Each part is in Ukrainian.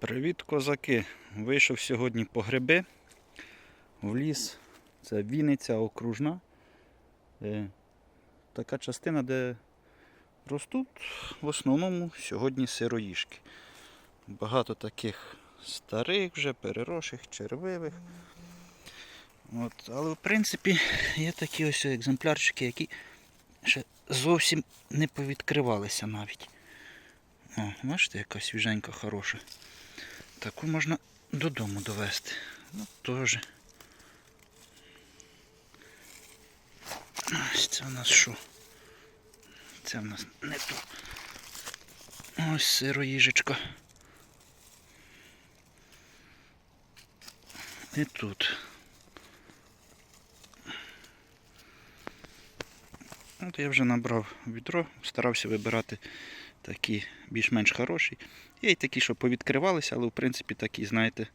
Привіт, козаки! Вийшов сьогодні по гриби в ліс. Це Вінниця окружна. Е, Така частина, де ростуть в основному сьогодні сироїшки. Багато таких старих вже, перерослих, червивих. От, але в принципі є такі ось екземплярчики, які ще зовсім не повідкривалися навіть. О, бачите, яка свіженька хороша. Таку можна додому довести. Ну, теж. Ось це у нас що? Це у нас не то. Ось сироїжечка. І тут. От я вже набрав відро, старався вибирати такі більш-менш хороші. Є й такі, що повідкривалися, але в принципі такі, знаєте,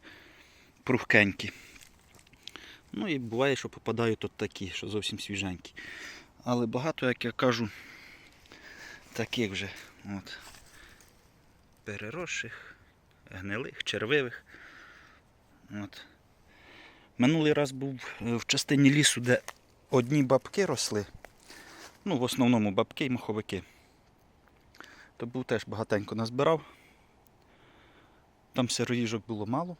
прухкенькі. Ну і буває, що попадають тут такі, що зовсім свіженькі. Але багато, як я кажу, таких вже от, переросших, гнилих, червивих. От. Минулий раз був е, в частині лісу, де одні бабки росли. Ну, в основному бабки і маховики. То був теж багатенько назбирав. Там сироїжок було мало.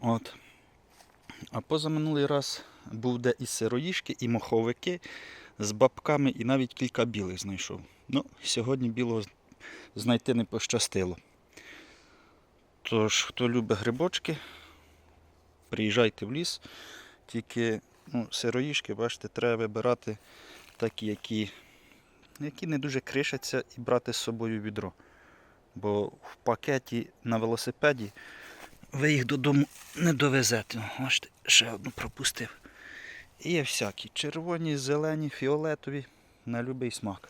От. А позаминулий раз був де і сироїжки, і моховики з бабками, і навіть кілька білих знайшов. Ну, сьогодні білого знайти не пощастило. Тож, хто любить грибочки, приїжджайте в ліс. Тільки ну, сироїжки, бачите, треба вибирати такі, які які не дуже кришаться і брати з собою відро. Бо в пакеті на велосипеді ви їх додому не довезете. Бачите, ще одну пропустив. І є всякі. Червоні, зелені, фіолетові, на будь-який смак.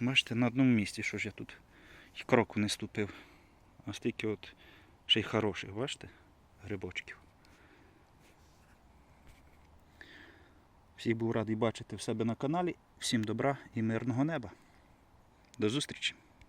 Бачите, на одному місці, що ж я тут і кроку не ступив. А стільки от ще й хороших, бачите, грибочків. Всіх був радий бачити в себе на каналі. Всім добра і мирного неба. До зустрічі!